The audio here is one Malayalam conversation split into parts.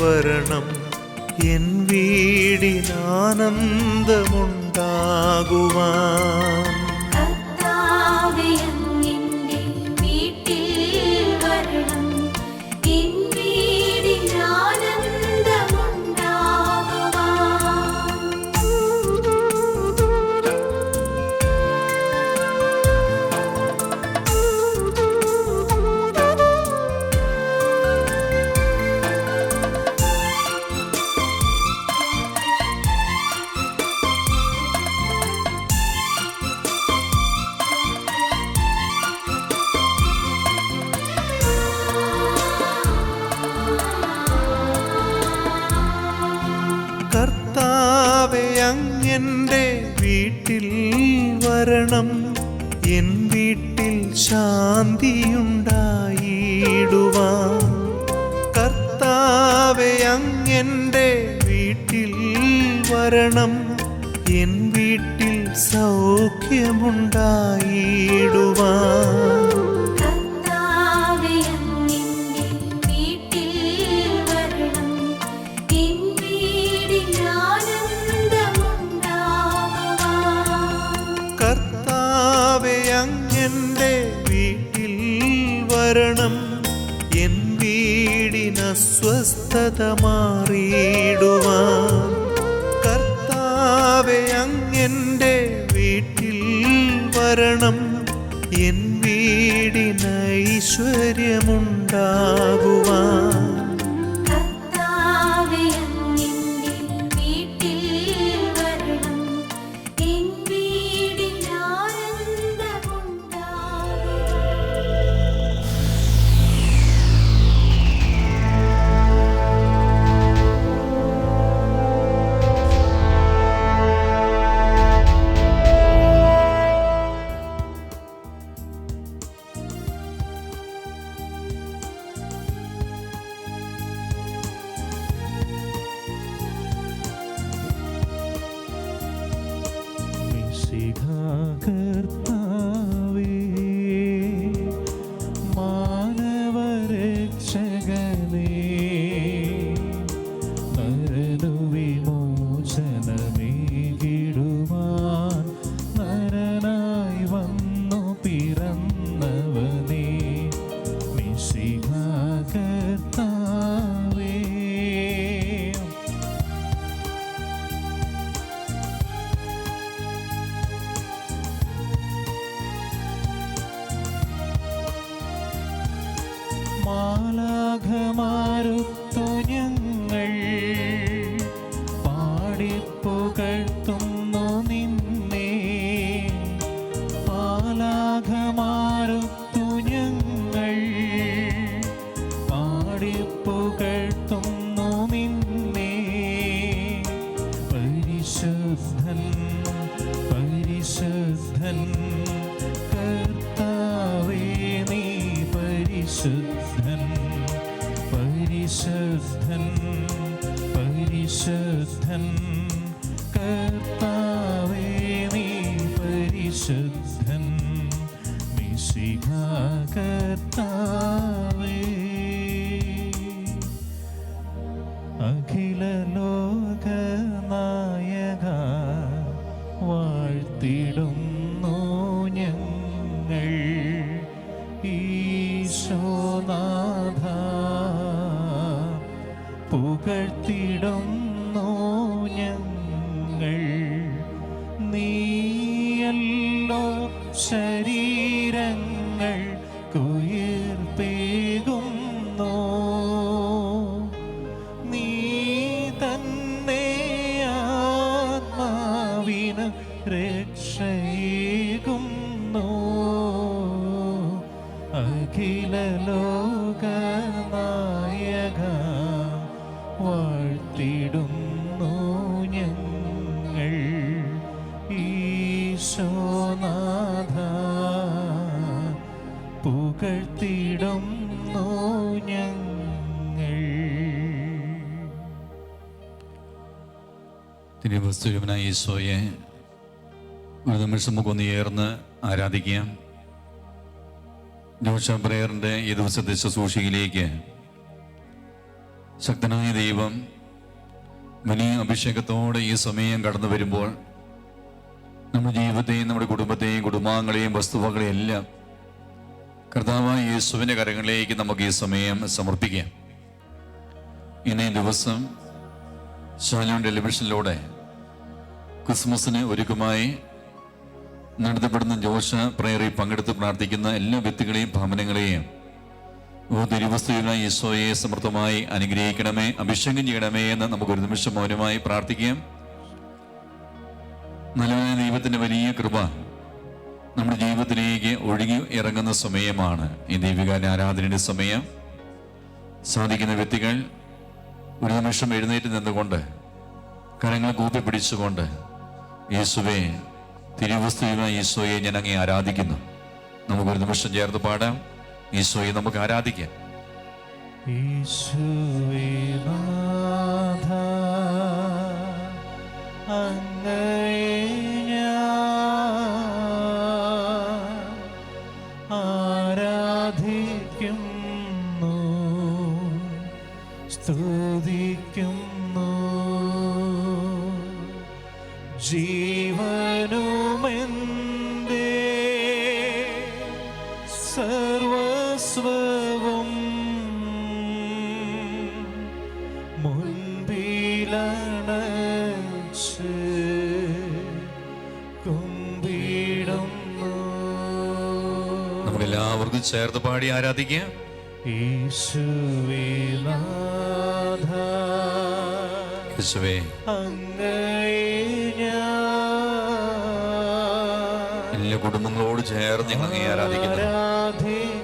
വരണം. എൻ വീടിനാനന്ദമുണ്ടാകുവാൻ. ശാന്തിയുണ്ടായിടുവാ കർത്താവെ അങ്ങന്റെ വീട്ടിൽ വരണം. എൻ വീട്ടിൽ സൗഖ്യമുണ്ടായിടുവാ സ്വസ്ഥത മാറിയിടുവാൻ കർത്താവെ അങ്ങെന്റെ വീട്ടിൽ വരണം. എൻ വീടിനൈശ്വര്യമുണ്ടാകുവാൻ come on. ഈശോയെ ഒന്ന് നമുക്കൊന്ന് ചേർന്ന് ആരാധിക്കാം ജോഷ ഈ ദിവസത്തെ ശുശ്രൂഷയിലേക്ക് ശക്തനായ ദൈവം വലിയ അഭിഷേകത്തോടെ ഈ സമയം കടന്നു വരുമ്പോൾ നമ്മുടെ ജീവിതത്തെയും നമ്മുടെ കുടുംബത്തെയും കുടുംബാംഗങ്ങളെയും വസ്തുവകളെയും എല്ലാം കർത്താവായ യേശുവിന്റെ കരങ്ങളിലേക്ക് നമുക്ക് ഈ സമയം സമർപ്പിക്കാം. ഇനി ദിവസം ശാലോൺ ടെലിവിഷനിലൂടെ ക്രിസ്മസിന് ഒരുക്കമായി നടത്തപ്പെടുന്ന ജോഷ പ്രയറിൽ പങ്കെടുത്ത് പ്രാർത്ഥിക്കുന്ന എല്ലാ വ്യക്തികളെയും ഭവനങ്ങളെയും ഓ തിരുവസ്തുവിനായി ഈശോയെ സമൃദ്ധമായി അനുഗ്രഹിക്കണമേ അഭിഷേകം ചെയ്യണമേ എന്ന് നമുക്ക് ഒരു നിമിഷം മൗനമായി പ്രാർത്ഥിക്കാം. നല്ലവനായ ദൈവത്തിന്റെ വലിയ കൃപ നമ്മുടെ ജീവിതത്തിലേക്ക് ഒഴുകി ഇറങ്ങുന്ന സമയമാണ്. ഈ ദൈവികാല ആരാധനയുടെ സമയം. സാധിക്കുന്ന വ്യക്തികൾ ഒരു നിമിഷം എഴുന്നേറ്റ് നിന്നുകൊണ്ട് കരങ്ങൾ കൂപ്പി പിടിച്ചുകൊണ്ട് യേശുവെ തിരുവസ്തുവിനായ ഈശോയെ ഞാൻ അങ്ങേ ആരാധിക്കുന്നു. നമുക്കൊരു നിമിഷം ചേർത്ത് പാടാം. ഈശോയെ നമുക്ക് ആരാധിക്കാം. നാഥ മുൻപിലണച്ച് കുമ്പിടുന്നു. നമുക്ക് ചേർത്ത് പാടി ആരാധിക്കാം യേശുവേ എല്ലാ കുടുംബങ്ങളോട് ചേർന്ന് ഞങ്ങൾ അങ്ങനെ ആരാധിക്കുന്നു. ആരാധിക്കുന്നു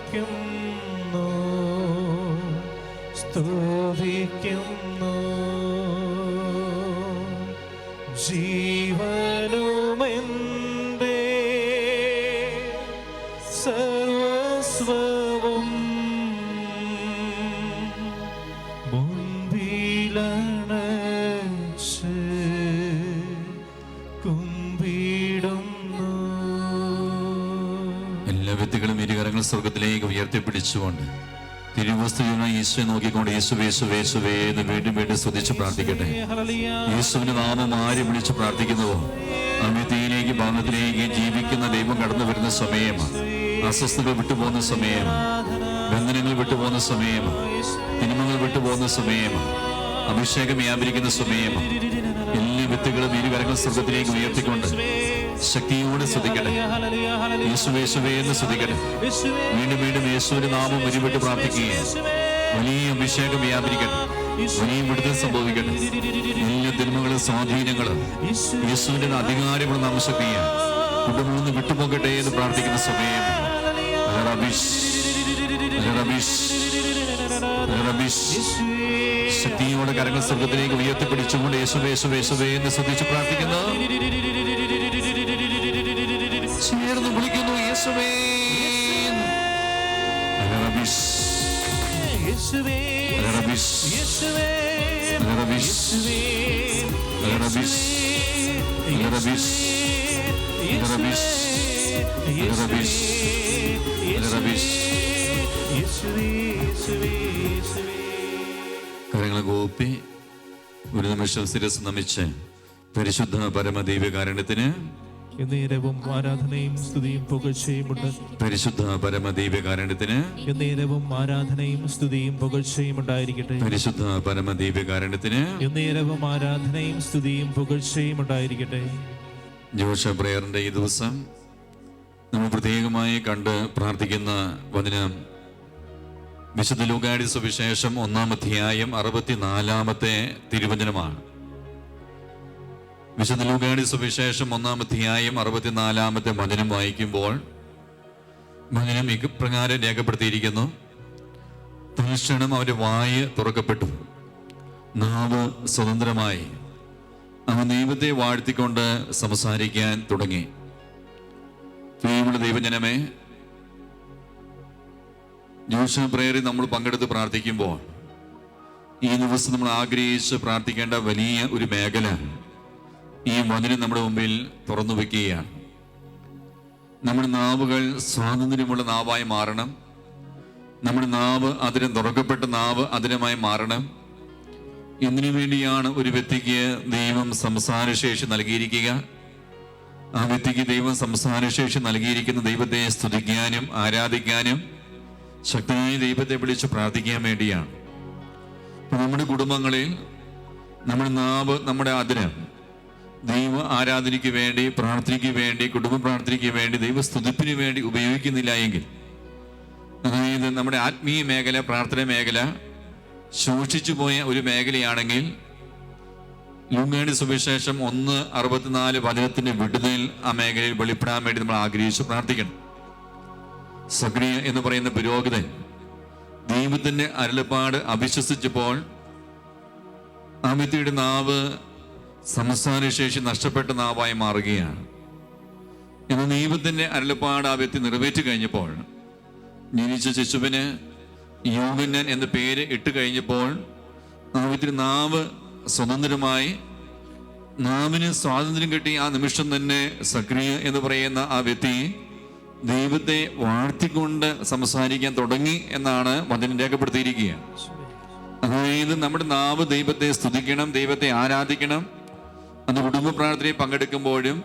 വ്യക്തികളും ഇരുകരങ്ങൾ സ്വർഗത്തിലേക്ക് ഉയർത്തിപ്പിടിച്ചുകൊണ്ട് തിരുവസ്തുവിനെ ഈശോയെ നോക്കിക്കൊണ്ട് യേശുവേ യേശുവേ യേശുവേ എന്ന് വീണ്ടും വീണ്ടും ശ്രദ്ധിച്ച് പ്രാർത്ഥിക്കട്ടെ. യേശുവിന്റെ നാമം ആര് വിളിച്ച് പ്രാർത്ഥിക്കുന്നുവോ? അമിതയിലേക്ക് ഭവനത്തിലേക്ക് ജീവിക്കുന്ന ദൈവം കടന്നു വരുന്ന സമയമാണ് അസ്വസ്ഥതകൾ വിട്ടുപോകുന്ന സമയമാണ് ബന്ധനങ്ങൾ വിട്ടുപോകുന്ന സമയമാണ് തിന്മകൾ വിട്ടുപോകുന്ന സമയമാണ് അഭിഷേകം വ്യാപരിക്കുന്ന സമയമാണ് എല്ലാ വിത്തുകളും ഇരുകരങ്ങൾ സ്വർഗത്തിലേക്ക് ഉയർത്തിക്കൊണ്ട് ശക്തിയോടെ ശ്രദ്ധിക്കട്ടെ യേശുവേ യേശുവേ എന്ന് ശ്രദ്ധിക്കട്ടെ വീണ്ടും വീണ്ടും യേശുവിന്റെ നാമം ഉരുവിട്ട് പ്രാർത്ഥിക്കുകയും വലിയ അഭിഷേകം വ്യാപരിക്കട്ടെ. വലിയ വിടുതൽ സംഭവിക്കട്ടെ. എല്ലാ തിന്മകളും സ്വാധീനങ്ങളും യേശുവിന്റെ അധികാരമുള്ള നാമശക്തിയാണ് കുടുംബം വിട്ടുപോകട്ടെ എന്ന് പ്രാർത്ഥിക്കുന്ന സമയം. ശക്തിയോടെ കരങ്ങൾ സ്വർഗത്തിലേക്ക് ഉയർത്തിപ്പിടിച്ചുകൊണ്ട് യേശുവേ യേശുവേ യേശുവേ എന്ന് ശ്രദ്ധിച്ച് പ്രാർത്ഥിക്കുന്നു. കരങ്ങൾ കൂപ്പി ഒരു നിമിഷം ശിരസ് നമിച്ച് പരിശുദ്ധ പരമദൈവകാരണത്തിന് എന്നേരവും ആരാധനയും സ്തുതിയും പുകഴ്ചയുമുണ്ട്. പരിശുദ്ധ പരമദീപകാരണത്തിന് എന്നേരവും ആരാധനയും സ്തുതിയും പുകഴ്ചയും ഉണ്ടായിരിക്കട്ടെ പരിശുദ്ധ പരമദീപകാരണത്തിന് എന്നേരവും ആരാധനയും സ്തുതിയും പുകഴ്ചയും ഉണ്ടായിരിക്കട്ടെ ജോഷ പ്രേയറിന്റെ ഈ ദിവസം നമ്മൾ പ്രത്യേകമായി കണ്ട് പ്രാർത്ഥിക്കുന്ന വചനം വിശുദ്ധ ലൂകാടി സുവിശേഷം ഒന്നാം അധ്യായം അറുപത്തിനാലാമത്തെ തിരുവചനമാണ്. വിശുദ്ധ ലൂക്കാടി സുവിശേഷം ഒന്നാം അധ്യായം അറുപത്തിനാലാമത്തെ വചനം വായിക്കുമ്പോൾ വചനം ഇപ്രകാരം രേഖപ്പെടുത്തിയിരിക്കുന്നു. തൽക്ഷണം അവന്റെ വായ് തുറക്കപ്പെട്ടു. നാവ് സ്വതന്ത്രമായി. അവൻ ദൈവത്തെ വാഴ്ത്തിക്കൊണ്ട് സംസാരിക്കാൻ തുടങ്ങി. പ്രിയമുള്ള ദൈവജനമേ ജോഷ പ്രേയറിൽ നമ്മൾ പങ്കെടുത്ത് പ്രാർത്ഥിക്കുമ്പോൾ ഈ ദിവസം നമ്മൾ ആഗ്രഹിച്ച് പ്രാർത്ഥിക്കേണ്ട വലിയ ഒരു മേഖല ഈ മതിന് നമ്മുടെ മുമ്പിൽ തുറന്നു വയ്ക്കുകയാണ് നമ്മുടെ നാവുകൾ സ്വാതന്ത്ര്യമുള്ള നാവായി മാറണം. നമ്മുടെ നാവ് അതിന് തുറക്കപ്പെട്ട നാവ് അതിരമായി മാറണം. എന്തിനു വേണ്ടിയാണ് ഒരു വ്യക്തിക്ക് ദൈവം സംസാരശേഷി നൽകിയിരിക്കുക? ആ വ്യക്തിക്ക് ദൈവം സംസാരശേഷി നൽകിയിരിക്കുന്ന ദൈവത്തെ സ്തുതിക്കാനും ആരാധിക്കാനും ശക്തമായ ദൈവത്തെ വിളിച്ച് പ്രാർത്ഥിക്കാൻ വേണ്ടിയാണ്. നമ്മുടെ കുടുംബങ്ങളിൽ നമ്മുടെ നാവ് നമ്മുടെ അതിരം ദൈവ ആരാധനയ്ക്ക് വേണ്ടി പ്രാർത്ഥനയ്ക്ക് വേണ്ടി കുടുംബ പ്രാർത്ഥനയ്ക്ക് വേണ്ടി ദൈവസ്തുതിപ്പിന് വേണ്ടി ഉപയോഗിക്കുന്നില്ല എങ്കിൽ അതായത് നമ്മുടെ ആത്മീയ മേഖല പ്രാർത്ഥന മേഖല ശോഷിച്ചു പോയ ഒരു മേഖലയാണെങ്കിൽ ലുങ്ങേണി സുവിശേഷം ഒന്ന് അറുപത്തിനാല് വചനത്തിന്റെ വിടുതയിൽ ആ മേഖലയിൽ വെളിപ്പെടാൻ വേണ്ടി നമ്മൾ ആഗ്രഹിച്ച് പ്രാർത്ഥിക്കണം. സക്രിയ എന്ന് പറയുന്ന പുരോഹിതൻ ദൈവത്തിന്റെ അരുളപ്പാട് അവിശ്വസിച്ചപ്പോൾ അമിത്തിയുടെ നാവ് സംസാരശേഷി നഷ്ടപ്പെട്ട നാവായി മാറുകയാണ്. ഇന്ന് ദൈവത്തിന്റെ അരുളപ്പാട് ആ വ്യക്തി നിറവേറ്റി കഴിഞ്ഞപ്പോൾ ജനിച്ച ശിശുവിന് യോഗന്നൻ എന്ന പേര് ഇട്ട് കഴിഞ്ഞപ്പോൾ ആ നാവ് സ്വതന്ത്രമായി നാവിന് സ്വാതന്ത്ര്യം കിട്ടി. ആ നിമിഷം തന്നെ സക്രിയ എന്ന് പറയുന്ന ആ വ്യക്തി ദൈവത്തെ വാഴ്ത്തിക്കൊണ്ട് സംസാരിക്കാൻ തുടങ്ങി എന്നാണ് വചനം രേഖപ്പെടുത്തിയിരിക്കുക അതായത് നമ്മുടെ നാവ് ദൈവത്തെ സ്തുതിക്കണം ദൈവത്തെ ആരാധിക്കണം അന്ന് കുടുംബ പ്രാർത്ഥനയിൽ പങ്കെടുക്കുമ്പോഴും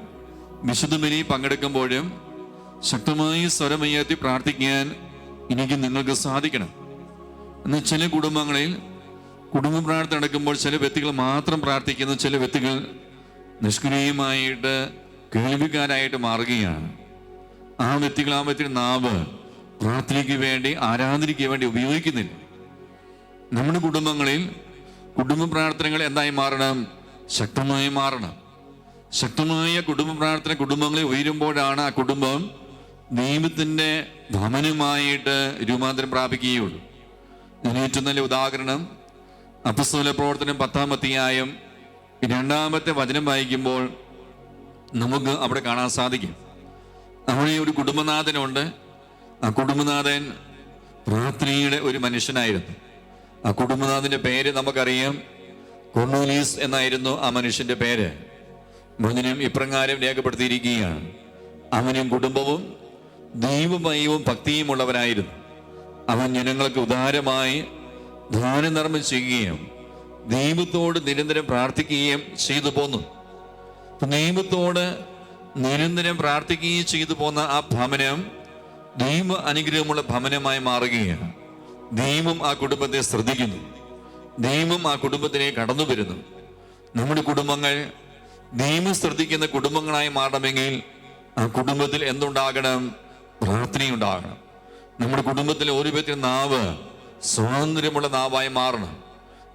വിശുദ്ധ മിനി പങ്കെടുക്കുമ്പോഴും ശക്തമായി സ്വരമുയർത്തി പ്രാർത്ഥിക്കാൻ എനിക്ക് നിങ്ങൾക്ക് സാധിക്കണം. എന്നാൽ ചില കുടുംബങ്ങളിൽ കുടുംബ പ്രാർത്ഥന നടക്കുമ്പോൾ ചില വ്യക്തികൾ മാത്രം പ്രാർത്ഥിക്കുന്നു ചില വ്യക്തികൾ നിഷ്ക്രിയമായിട്ട് കേൾവിക്കാരായിട്ട് മാറുകയാണ്. ആ വ്യക്തികൾ ആ വ്യക്തിയുടെ നാവ് പ്രാർത്ഥനയ്ക്ക് വേണ്ടി ആരാധനയ്ക്ക് വേണ്ടി ഉപയോഗിക്കുന്നില്ല. നമ്മുടെ കുടുംബങ്ങളിൽ കുടുംബ പ്രാർത്ഥനകൾ എന്തായി മാറണം? ശക്തമായി മാറണം. ശക്തമായ കുടുംബ പ്രാർത്ഥന കുടുംബങ്ങളിൽ ഉയരുമ്പോഴാണ് ആ കുടുംബം ദൈവത്തിന്റെ ഭവനമായിട്ട് രൂപാന്തരം പ്രാപിക്കുകയുള്ളൂ. ഞാൻ ഏറ്റവും നല്ല ഉദാഹരണം അപ്പസ്തോല പ്രവർത്തനം പത്താം അധ്യായം രണ്ടാമത്തെ വചനം വായിക്കുമ്പോൾ നമുക്ക് അവിടെ കാണാൻ സാധിക്കും. അവിടെ ഒരു കുടുംബനാഥനുണ്ട്. ആ കുടുംബനാഥൻ പ്രാർത്ഥനയുടെ ഒരു മനുഷ്യനായിരുന്നു. ആ കുടുംബനാഥന്റെ പേര് നമുക്കറിയാം. കൊർണൂലീസ് എന്നായിരുന്നു ആ മനുഷ്യന്റെ പേര്. മുനിനും ഇപ്രകാരം രേഖപ്പെടുത്തിയിരിക്കുകയാണ്. അവനും കുടുംബവും ദൈവമയവും ഭക്തിയും ഉള്ളവരായിരുന്നു. അവൻ ജനങ്ങൾക്ക് ഉദാരമായി ദാനധർമ്മം ചെയ്യുകയും ദൈവത്തോട് നിരന്തരം പ്രാർത്ഥിക്കുകയും ചെയ്തു പോന്നു. ദൈവത്തോട് നിരന്തരം പ്രാർത്ഥിക്കുകയും ചെയ്തു പോന്ന ആ ഭവനം ദൈവ അനുഗ്രഹമുള്ള ഭവനമായി മാറുകയാണ്. ദൈവം ആ കുടുംബത്തെ ശ്രദ്ധിക്കുന്നു. ദൈവം ആ കുടുംബത്തിനെ കടന്നു വരുന്നു. നമ്മുടെ കുടുംബങ്ങൾ ദൈവം ശ്രദ്ധിക്കുന്ന കുടുംബങ്ങളായി മാറണമെങ്കിൽ ആ കുടുംബത്തിൽ എന്തുണ്ടാകണം? പ്രാർത്ഥനയുണ്ടാകണം നമ്മുടെ കുടുംബത്തിലെ ഒരു വ്യക്തി നാവ് സ്വാതന്ത്ര്യമുള്ള നാവായി മാറണം.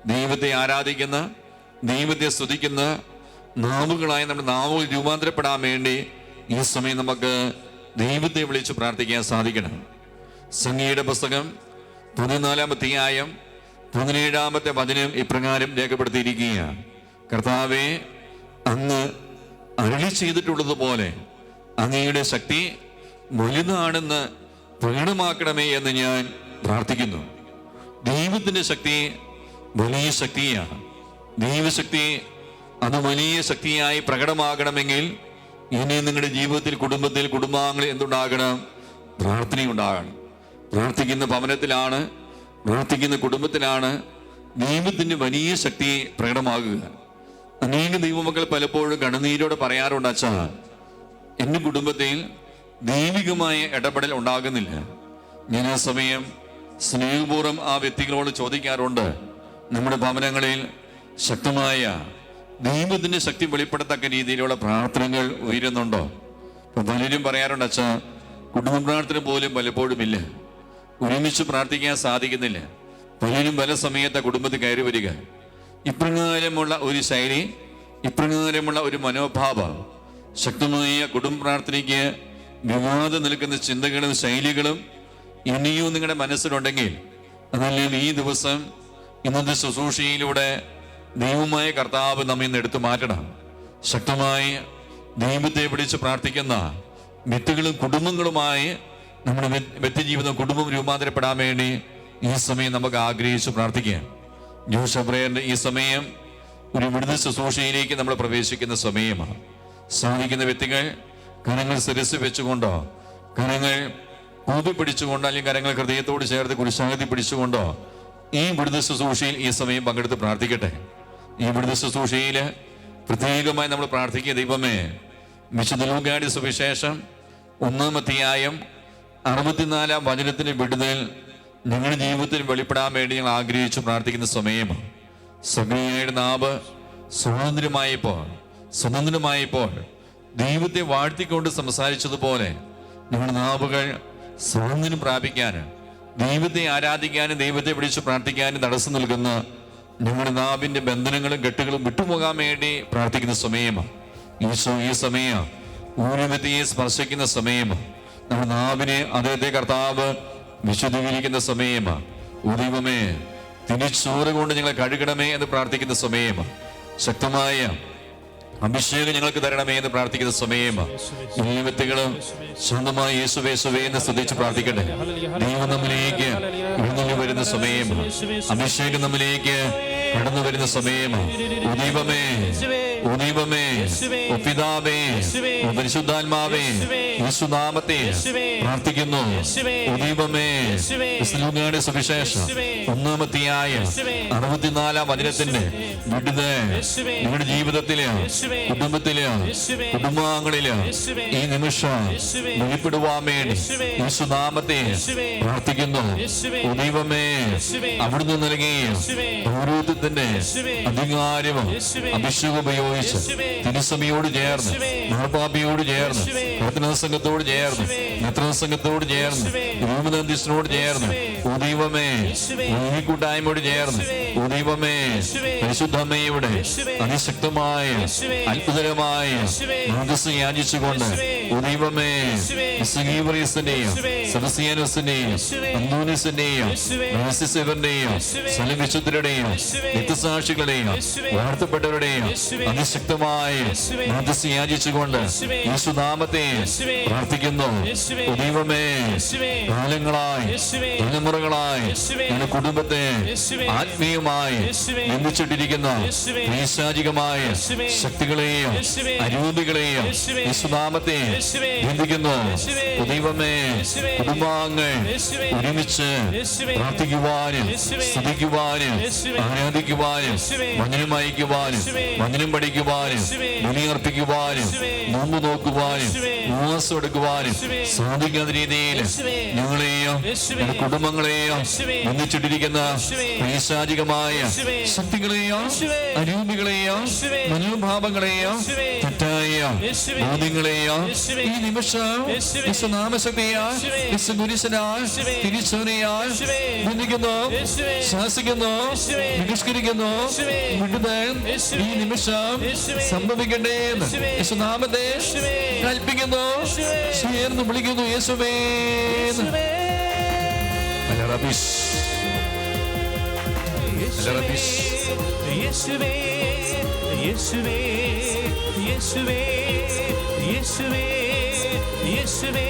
ദൈവത്തെ ആരാധിക്കുന്ന ദൈവത്തെ സ്തുതിക്കുന്ന നാവുകളായി നമ്മുടെ നാവുകൾ രൂപാന്തരപ്പെടാൻ വേണ്ടി ഈ സമയം നമുക്ക് ദൈവത്തെ വിളിച്ച് പ്രാർത്ഥിക്കാൻ സാധിക്കണം. സംഗീത പുസ്തകം പതിനാലാമത്തെ അധ്യായം പതിനേഴാമത്തെ വചനം ഇപ്രകാരം രേഖപ്പെടുത്തിയിരിക്കുകയാണ്. കർത്താവെ അങ്ങ് അരളി ചെയ്തിട്ടുള്ളതുപോലെ അങ്ങയുടെ ശക്തി വലുതാണെന്ന് പ്രകടമാക്കണമേ എന്ന് ഞാൻ പ്രാർത്ഥിക്കുന്നു. ദൈവത്തിന്റെ ശക്തി വലിയ ശക്തിയാണ്. ദൈവശക്തി അത് വലിയ ശക്തിയായി പ്രകടമാകണമെങ്കിൽ ഇനി നിങ്ങളുടെ ജീവിതത്തിൽ കുടുംബത്തിൽ കുടുംബാംഗങ്ങളിൽ എന്തുണ്ടാകണം? പ്രാർത്ഥനയുണ്ടാകണം. പ്രാർത്ഥിക്കുന്ന ഭവനത്തിലാണ് പ്രാർത്ഥിക്കുന്ന കുടുംബത്തിലാണ് നിയമത്തിന്റെ വലിയ ശക്തി പ്രകടമാകുക. അനേക ദൈവമക്കൾ പലപ്പോഴും കണ്ണുനീരോടെ പറയാറുണ്ട് അച്ഛാ എന്റെ കുടുംബത്തിൽ ദൈവികമായ ഇടപെടൽ ഉണ്ടാകുന്നില്ല. ഞാൻ ആ സമയം സ്നേഹപൂർവം ആ വ്യക്തികളോട് ചോദിക്കാറുണ്ട് നമ്മുടെ ഭവനങ്ങളിൽ ശക്തമായ ദൈവത്തിന്റെ ശക്തി വെളിപ്പെടുത്തക്ക രീതിയിലുള്ള പ്രാർത്ഥനകൾ ഉയരുന്നുണ്ടോ? പലരും പറയാറുണ്ട് അച്ഛാ കുടുംബ പ്രാർത്ഥന പോലും പലപ്പോഴും ഇല്ല. ഒരുമിച്ച് പ്രാർത്ഥിക്കാൻ സാധിക്കുന്നില്ല. പലരും പല സമയത്ത് കുടുംബത്തിൽ കയറി വരിക. ഇപ്രകാരമുള്ള ഒരു ശൈലി ഇപ്രകാരമുള്ള ഒരു മനോഭാവം ശക്തമായ കുടുംബ പ്രാർത്ഥനയ്ക്ക് വിവാദം നിൽക്കുന്ന ചിന്തകളും ശൈലികളും ഇനിയും നിങ്ങളുടെ മനസ്സിലുണ്ടെങ്കിൽ അതല്ലെങ്കിൽ ഈ ദിവസം ഇന്നത്തെ ശുശ്രൂഷയിലൂടെ ദൈവമായ കർത്താവ് നമ്മെ ഇന്ന് എടുത്തു മാറ്റണം. ശക്തമായി ദൈവത്തെ പിടിച്ച് പ്രാർത്ഥിക്കുന്ന വ്യക്തികളും കുടുംബങ്ങളുമായി നമ്മുടെ വ്യ- വ്യക്തിജീവിതം കുടുംബം രൂപാന്തരപ്പെടാൻ വേണ്ടി ഈ സമയം നമുക്ക് ആഗ്രഹിച്ച് പ്രാർത്ഥിക്കുകയാണ്. ജോഷ ബ്രയറിന്റെ ഈ സമയം ഒരു വിടുതൽ ശുശ്രൂഷയിലേക്ക് നമ്മൾ പ്രവേശിക്കുന്ന സമയമാണ്. സാധിക്കുന്ന വ്യക്തികൾ കരങ്ങൾ സിരസ് വെച്ചുകൊണ്ടോ കരങ്ങൾ കൂതി പിടിച്ചുകൊണ്ടോ അല്ലെങ്കിൽ കരങ്ങൾ ഹൃദയത്തോട് ചേർത്ത് കുരിശാഗതി പിടിച്ചുകൊണ്ടോ ഈ വിടുതൽ ശുശ്രൂഷയിൽ ഈ സമയം പങ്കെടുത്ത് പ്രാർത്ഥിക്കട്ടെ. ഈ വിടുതൽ ശുശ്രൂഷയിൽ പ്രത്യേകമായി നമ്മൾ പ്രാർത്ഥിക്കുക ദൈവമേ വിശുദ്ധ ലോകാടി സുവിശേഷം ഒന്നാമത്തെയായും അറുപത്തിനാലാം വചനത്തിന് വിടുതൽ നിങ്ങളുടെ ജീവിതത്തിൽ വെളിപ്പെടാൻ വേണ്ടി ഞങ്ങൾ ആഗ്രഹിച്ചു പ്രാർത്ഥിക്കുന്ന സമയമാണ് സ്വമേയുടെ നാവ് സ്വാതന്ത്ര്യമായപ്പോൾ സ്വതന്ത്രമായപ്പോൾ ദൈവത്തെ വാഴ്ത്തിക്കൊണ്ട് സംസാരിച്ചതുപോലെ ഞങ്ങളുടെ നാവുകൾ സ്വാതന്ത്ര്യം പ്രാപിക്കാൻ ദൈവത്തെ ആരാധിക്കാനും ദൈവത്തെ വിളിച്ച് പ്രാർത്ഥിക്കാനും തടസ്സം നൽകുന്ന നിങ്ങളുടെ നാവിന്റെ ബന്ധനങ്ങളും കെട്ടുകളും വിട്ടുപോകാൻ വേണ്ടി പ്രാർത്ഥിക്കുന്ന സമയമാണ് ഈശോ ഈ സമയം ഊനമത്തിയെ സ്പർശിക്കുന്ന സമയമാണ് നമ്മുടെ നാവിനെ അദ്ദേഹത്തെ കർത്താവ് വിശുദ്ധീകരിക്കുന്ന സമയമാണ് ഉദീപമേ തിരിച്ചോറ് കൊണ്ട് ഞങ്ങളെ കഴുകണമേ എന്ന് പ്രാർത്ഥിക്കുന്ന സമയമാണ് ശക്തമായ അഭിഷേകം ഞങ്ങൾക്ക് തരണമേ എന്ന് പ്രാർത്ഥിക്കുന്ന സമയമാണ് എല്ലാ വ്യക്തികളും സ്വന്തമായി യേശുവേ യേശുവേ എന്ന് ശ്രദ്ധിച്ച് പ്രാർത്ഥിക്കട്ടെ. ദൈവം നമ്മിലേക്ക് എഴുന്നള്ളി വരുന്ന സമയമാണ് അഭിഷേകം നമ്മിലേക്ക് കടന്നു വരുന്ന സമയമാണ് ദൈവമേ ഓ ദൈവമേ ഓ പിതാവേ ഓ പരിശുദ്ധാത്മാവേ യേശുനാമത്തെ പ്രാർത്ഥിക്കുന്നു. ഓ ദൈവമേ ക്രിസ്തുവിന്റെ സുവിശേഷം ഒന്നാമത്തെയായ അറുപത്തിനാലാം വചനത്തിന്റെ വിടുതൽ നിങ്ങളുടെ ജീവിതത്തിൽ കുടുംബത്തിൽ കുടുംബാംഗങ്ങളിൽ ഈ നിമിഷം വെളിപ്പെടുവാൻ വേണ്ടി യേശുനാമത്തെ പ്രാർത്ഥിക്കുന്നു. ഓ ദൈവമേ അവിടുന്ന് നൽകിയ പൗരോഹിത്യത്തിന്റെ അധികാരവും അഭിഷേകം ഉപയോഗിച്ച് തിരുസഭയോട് ചേർന്ന് മാർപ്പാപ്പിയോട് ചേർന്ന് പ്രാർത്ഥനാ സംഘത്തോട് ചേർന്ന് നേത്ര സംഘത്തോട് ചേർന്ന് രൂപനന്ദിസിനോട് ചേർന്ന് ഉദീപമേ ഈ കൂട്ടായ്മയോട് ചേർന്ന് ഉദീപമേ പരിശുദ്ധമ്മയുടെ അതിശക്തമായ അത്ഭുതകരമായ മനസ്സ് യാചിച്ചുകൊണ്ട് ഉദീപമേ സഗീവറീസിന്റെയും സെബസ്റ്റിയാനോസിന്റെയും അന്തോനിസിന്റെയും സലവിശുദ്ധരുടെയും നിത്യസാക്ഷികളുടെയും വാഴ്ത്തപ്പെട്ടവരുടെയും അതിശക്തമായ മാർഗസ് യാചിച്ചുകൊണ്ട് യേശുനാമത്തെ പ്രാർത്ഥിക്കുന്നു. ദൈവമേ കാലങ്ങളായി തലമുറകളായി എന്റെ കുടുംബത്തെ ആത്മീയമായി ബന്ധിച്ചിട്ടിരിക്കുന്ന പൈശാചികമായ ശക്തികളെയും അരൂപികളെയും യേശുനാമത്തെ ബന്ധിക്കുന്നു ദൈവമേ കുടുംബാംഗങ്ങൾ ഒരുമിച്ച് പ്രാർത്ഥിക്കുവാനും സ്തുതിക്കുവാനും ആരാധിക്കുവാനും വചനം അയക്കുവാനും വചനം പഠിക്കുവാനും മുനിയർപ്പിക്കുവാനും മുമ്പ് നോക്കുവാനും ഉപവാസം എടുക്കുവാനും സാധിക്കാത്ത രീതിയിൽ ഞങ്ങളെയും കുടുംബങ്ങളെയും ഒന്നിച്ചിട്ടിരിക്കുന്ന പൈശാചികമായ ശക്തികളെയും അരൂപികളെയും മനോഭാവങ്ങളെയും ബോധ്യങ്ങളെയും ഈ നിമിഷം തിരിച്ചറിയാൽ ബന്ധിക്കുന്നു ശാസിക്കുന്നു ബഹിഷ്കരിക്കുന്നു ഈ നിമിഷം സംഭവിക്കട്ടെ എന്ന് യേശുനാമത്തെ കൽപ്പിക്കുന്നു ചേർന്ന് വിളിക്കുന്നു യേശുവേ. അലറബിഷ്. അലറബിഷ്. യേശുവേ യേശുവേ യേശുവേ യേശുവേ യേശുവേ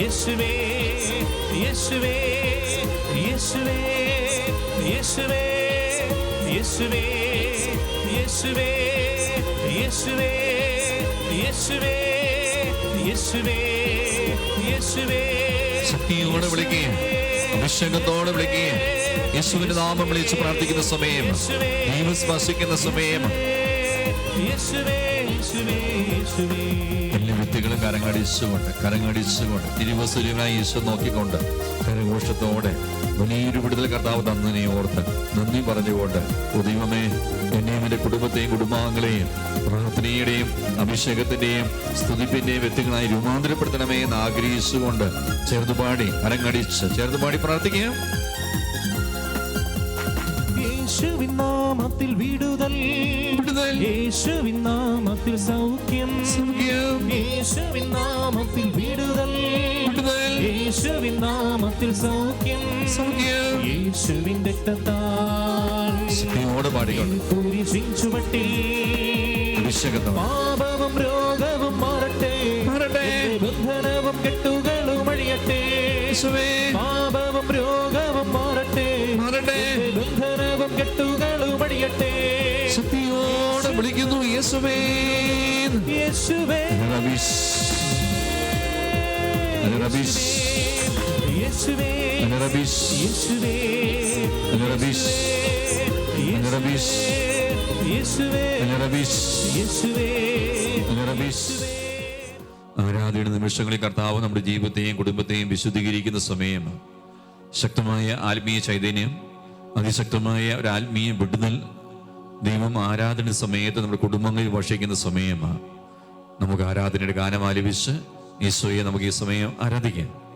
യേശുവേ യേശുവേ യേശുവേ യേശുവേ യേശുവേ യേശുവേ യേശുവേ യേശുവേ യേശുവേ യേശുവേ ശക്തിയോടെ വിളിക്കുകയും അഭിഷേകത്തോടെ വിളിക്കുകയും യേശുവിന്റെ നാമം വിളിച്ച് പ്രാർത്ഥിക്കുന്ന സമയം ദൈവം സ്പർശിക്കുന്ന സമയം യേശുവേ യേശുവേ യേശുവേ എല്ലാ വ്യക്തികളും കരങ്ങടിച്ചുകൊണ്ട് കരങ്ങടിച്ചുകൊണ്ട് തിരുവസുരനായി യേശു നോക്കിക്കൊണ്ട് കരഘോഷത്തോടെ വലിയൊരു വിടുതൽ കർത്താവ് തന്നതിനെ ഓർത്ത് നന്ദി പറഞ്ഞുകൊണ്ട് "ഓ ദൈവമേ എന്നെയും എന്റെ കുടുംബത്തെയും കുടുംബാംഗങ്ങളെയും പ്രാർത്ഥനയുടെയും അഭിഷേകത്തിന്റെയും സ്തുതിപ്പിന്റെയും വ്യക്തികളായി രൂപാന്തരപ്പെടുത്തണമേ എന്ന് ആഗ്രഹിച്ചുകൊണ്ട് ചേർത്തുപാടി കരങ്ങടിച്ച് ചേർത്തുപാടി പ്രാർത്ഥിക്കുക യേശുവിൻ നാമത്തിൽ വിടുതൽ. വിടുതൽ യേശുവിൻ നാമത്തിൽ സൗഖ്യം യേശുവിൻ നാമത്തിൽ വിടുതൽ വിടുതൽ. യേശുവിൻ നാമത്തിൽ സൗഖ്യം സൗഖ്യം. യേശുവിൻ രക്തത്താൽ ശക്തിയോട് പാടിക്കൊണ്ട് കുരിശിച്ചുവട്ടി പാപവും രോഗവും മാറട്ടെ. മാറട്ടെ. ബന്ധനവും കെട്ടുകളും അഴിയട്ടെ. യേശുവേ. യേശുവേ. യേശുവേ. റബീഷ് യേശുവേ. റബീഷ് യേശുവേ. റബീഷ് റബീഷ് യേശുവേ. റബീഷ് യേശുവേ. റബീഷ് ആരാധയുടെ നിമിഷങ്ങളിൽ കർത്താവ് നമ്മുടെ ജീവിതത്തെയും കുടുംബത്തെയും വിശുദ്ധീകരിക്കുന്ന സമയം. ശക്തമായ ആത്മീയ ചൈതന്യം അതിശക്തമായ ഒരു ആത്മീയ വിടുതൽ ദൈവം ആരാധന സമയത്ത് നമ്മുടെ കുടുംബങ്ങളിൽ വർഷിക്കുന്ന സമയമാണ്. നമുക്ക് ആരാധനയുടെ ഗാനം ആലപിച്ച് ഈശോയെ നമുക്ക് ഈ സമയം ആരാധിക്കാം.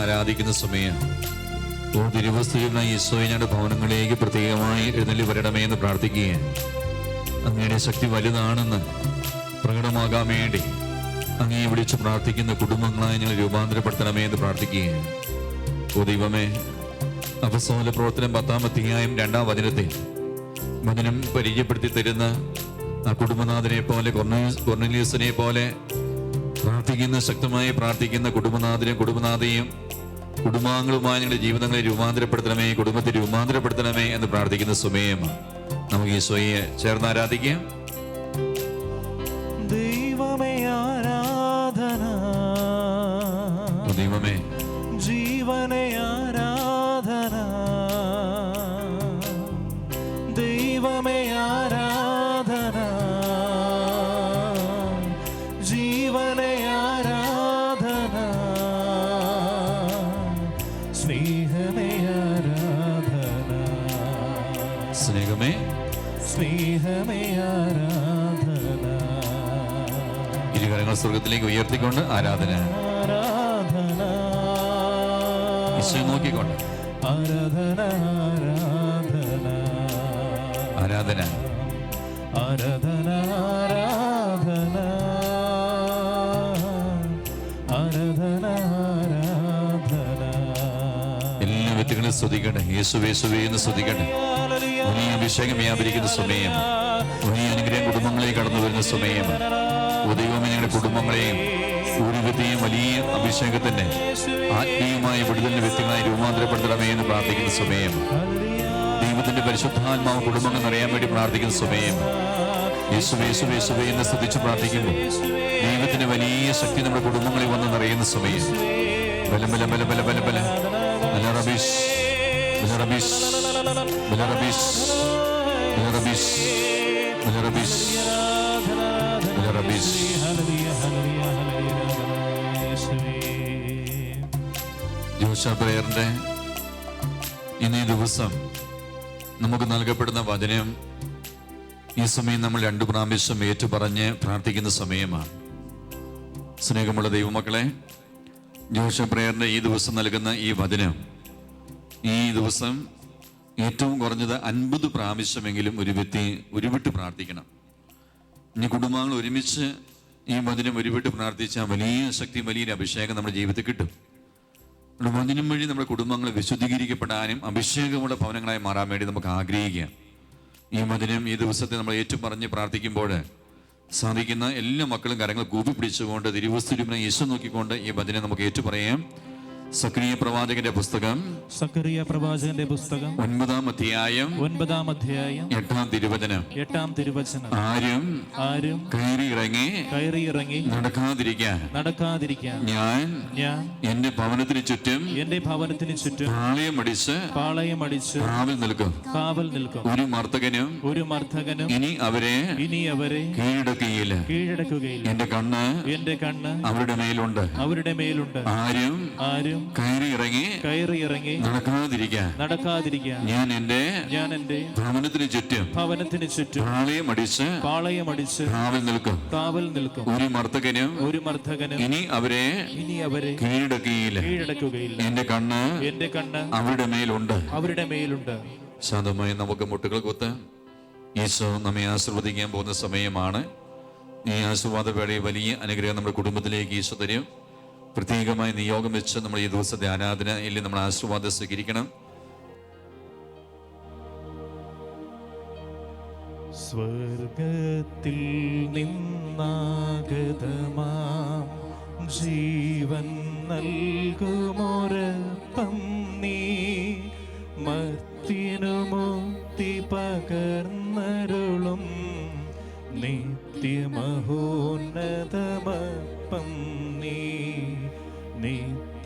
ആരാധിക്കുന്ന സമയം. ഓ ഞങ്ങളുടെ ഭവനങ്ങളിലേക്ക് പ്രത്യേകമായി എഴുന്നള്ളി വരണമേ എന്ന് പ്രാർത്ഥിക്കുകയാണ്. അങ്ങയുടെ ശക്തി വലുതാണെന്ന് പ്രകടമാകാൻ വേണ്ടി അങ്ങയെ വിളിച്ച് പ്രാർത്ഥിക്കുന്ന കുടുംബങ്ങളായി ഞങ്ങൾ രൂപാന്തരപ്പെടുത്തണമേ എന്ന് പ്രാർത്ഥിക്കുകയാണ്. ഓ ദൈവമേ അപസോല പ്രവർത്തനം പത്താം അധ്യായം രണ്ടാം വചനത്തിൽ വചനം പരിചയപ്പെടുത്തി തരുന്ന ആ കുടുംബനാഥനെ പോലെ കൊർണലീസിനെ പോലെ പ്രാർത്ഥിക്കുന്ന ശക്തമായി പ്രാർത്ഥിക്കുന്ന കുടുംബനാഥനും കുടുംബനാഥയും കുടുംബാംഗങ്ങളുമായി ഞങ്ങളുടെ ജീവിതങ്ങളെ രൂപാന്തരപ്പെടുത്തണമേ കുടുംബത്തെ രൂപാന്തരപ്പെടുത്തണമേ എന്ന് പ്രാർത്ഥിക്കുന്ന സമയം നമുക്ക് ഈ സ്വയെ ചേർന്ന് ആരാധിക്കാം. സ്വർഗത്തിലേക്ക് ഉയർത്തിക്കൊണ്ട് ആരാധന. ആരാധന. നോക്കിക്കൊണ്ട്. ആരാധന ആരാധന. ആരാധന. ആരാധന ആരാധന. എല്ലാ വ്യക്തികളും സ്തുതിക്കട്ടെ. യേശു യേശുവേ എന്ന് സ്തുതിക്കട്ടെ. വലിയ അഭിഷേകം വ്യാപരിക്കുന്ന സമയം. വലിയ അനുഗ്രഹം കുടുംബങ്ങളിലേക്ക് കടന്നു വരുന്ന സമയം. ദൈവമേ ഞങ്ങളുടെ കുടുംബങ്ങളെയും ഒരു വലിയ അഭിഷേകത്തിന്റെ ആത്മീയമായ വിടുതലിന്റെ വ്യക്തികളായി രൂപാന്തരപ്പെടുത്തണമേ എന്ന് പ്രാർത്ഥിക്കുന്ന സമയം ദൈവത്തിന്റെ പരിശുദ്ധാത്മാവ് കുടുംബങ്ങൾ അറിയാൻ വേണ്ടി പ്രാർത്ഥിക്കുന്ന സമയം യേശു യേശു യേശുവേ എന്ന് ദൈവത്തിന്റെ വലിയ ശക്തി നമ്മുടെ കുടുംബങ്ങളിൽ വന്ന് നിറയുന്ന സമയം ബലം ബലം ബല ബല ബല ബല. ബല റബീഷ് ബല റബീഷ് ബല റബീഷ് ബല റബീഷ് ബല റബീഷ് റബീഷ് ജോഷ ഇന്നീ ദിവസം നമുക്ക് നൽകപ്പെടുന്ന വചനം ഈ സമയം നമ്മൾ രണ്ടു പ്രാവശ്യം ഏറ്റുപറഞ്ഞ് പ്രാർത്ഥിക്കുന്ന സമയമാണ്. സ്നേഹമുള്ള ദൈവമക്കളെ ജോഷ പ്രയറിന്റെ ഈ ദിവസം നൽകുന്ന ഈ വചനം ഈ ദിവസം ഏറ്റവും കുറഞ്ഞത് അൻപത് പ്രാവശ്യമെങ്കിലും ഒരു വ്യക്തി ഉരുവിട്ട് പ്രാർത്ഥിക്കണം. ഇനി കുടുംബങ്ങൾ ഒരുമിച്ച് ഈ വചനം ഉരുവിട്ട് പ്രാർത്ഥിച്ചാൽ വലിയ ശക്തി വലിയൊരു അഭിഷേകം നമ്മുടെ ജീവിതത്തിൽ കിട്ടും. വചനം വഴി നമ്മുടെ കുടുംബങ്ങൾ വിശുദ്ധീകരിക്കപ്പെടാനും അഭിഷേകമുള്ള ഭവനങ്ങളായി മാറാൻ വേണ്ടി നമുക്ക് ആഗ്രഹിക്കാം. ഈ മതിനും ഈ ദിവസത്തെ നമ്മൾ ഏറ്റവും പറഞ്ഞ് പ്രാർത്ഥിക്കുമ്പോൾ സാധിക്കുന്ന എല്ലാ മക്കളും കരങ്ങൾ കൂപ്പി പിടിച്ചുകൊണ്ട് തിരുവസ്തുരുമിനെ യേശു നോക്കിക്കൊണ്ട് ഈ മതിനെ നമുക്ക് ഏറ്റു പറയാം സക്രിയ പ്രവാചകന്റെ പുസ്തകം സക്രിയ പ്രവാചകന്റെ പുസ്തകം ഒൻപതാം അധ്യായം ഒൻപതാം അധ്യായം എട്ടാം തിരുവചനം. എട്ടാം തിരുവചനം. ആരും ആരും കയറി ഇറങ്ങി കയറി ഇറങ്ങി നടക്കാതിരിക്കാൻ. നടക്കാതിരിക്കാൻ. ഞാൻ ഞാൻ എന്റെ ഭവനത്തിന് ചുറ്റും എന്റെ ഭവനത്തിന് ചുറ്റും പാളയം അടിച്ച് പാളയം അടിച്ച് കാവൽ നിൽക്കും. കാവൽ നിൽക്കും. ഒരു മർത്തകനും ഒരു മർദ്ദകനും ഇനി അവരെ ഇനി അവരെ കീഴടക്കുകയില്ല. കീഴടക്കുകയില്ല. എന്റെ കണ്ണ് എന്റെ കണ്ണ് അവരുടെ മേലുണ്ട്. അവരുടെ മേലുണ്ട്. ആരും ആരും കയറി ഇറങ്ങി കയറി ഇറങ്ങി നടക്കാതിരിക്കാൻ. നടക്കാതിരിക്കാൻ. ഞാൻ എന്റെ ഞാൻ എന്റെ ഭവനത്തിന് ചുറ്റും ഭവനത്തിന് ചുറ്റും പാളയം അടിച്ച് പാളയം അടിച്ച് കാവൽ നിൽക്കും. കാവൽ നിൽക്കും. ഒരു മർത്തകനും ഒരു മർദ്ദകനും ഇനി അവരെ ഇനി അവരെ കീഴടക്കുകയില്ല. കീഴടക്കുകയില്ല. എന്റെ കണ്ണ് എന്റെ കണ്ണ് അവരുടെ മേലുണ്ട്. അവരുടെ മേലുണ്ട്. ശാന്തമായി നമുക്ക് മുട്ടുകൾ കുത്ത്. ഈശോ നമ്മെ ആശീർവദിക്കാൻ പോകുന്ന സമയമാണ്. ഈ ആശീർവാദ വേളയിൽ വലിയ അനുഗ്രഹം നമ്മുടെ കുടുംബത്തിലേക്ക് ഈശോ തരും. പ്രത്യേകമായി നിയോഗം വെച്ച് നമ്മൾ ഈ ദിവസത്തെ ആരാധനയിൽ നമ്മൾ ആശീർവാദം സ്വീകരിക്കണം. സ്വർഗത്തിൽ നിന്നാഗതമാം. ജീവൻ നൽകുമൊരപ്പം നീ. മത്തിനു മുക്തി പകർന്നരുളും. നിത്യമഹോന്നതമപ്പം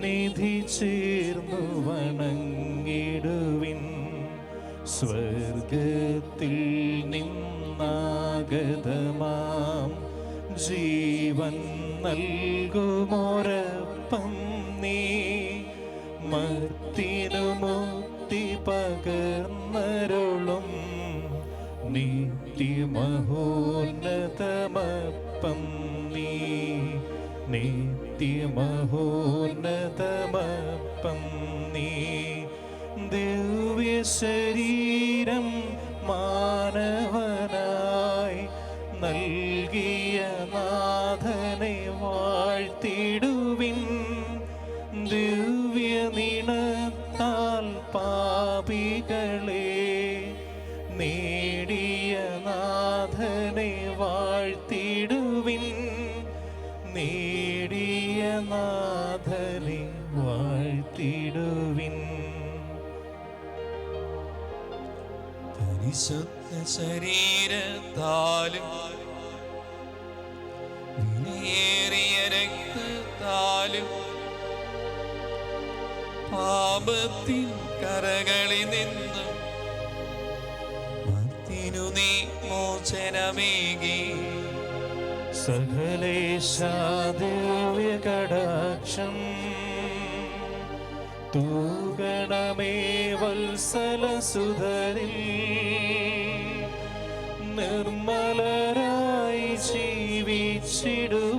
സന്നിധി ചേർന്നു വണങ്ങിടുവിൻ. സ്വർഗത്തിൽ നിന്നാഗതമാം. ജീവൻ നൽകുമൊരപ്പം നീ. മർത്തിനു മുക്തി പകർന്നരുളും. നിത്യമഹോന്നതമപ്പം നീ നിത്യമഹോന്നതമപ്പം നീ ദിവ്യ ശരീരം ശരീരത്താലും വിലയേറിയ രക്തത്താലും പാപത്തിൻ കരകളിൽ നിന്നും മത്തിനു നീ മോചനമേകി. സകലേശാദിവ്യ കടാക്ഷം തൂകണമേ വത്സല സുധരിൽ. നിർമ്മലരായി ജീവിച്ചിടുവാൻ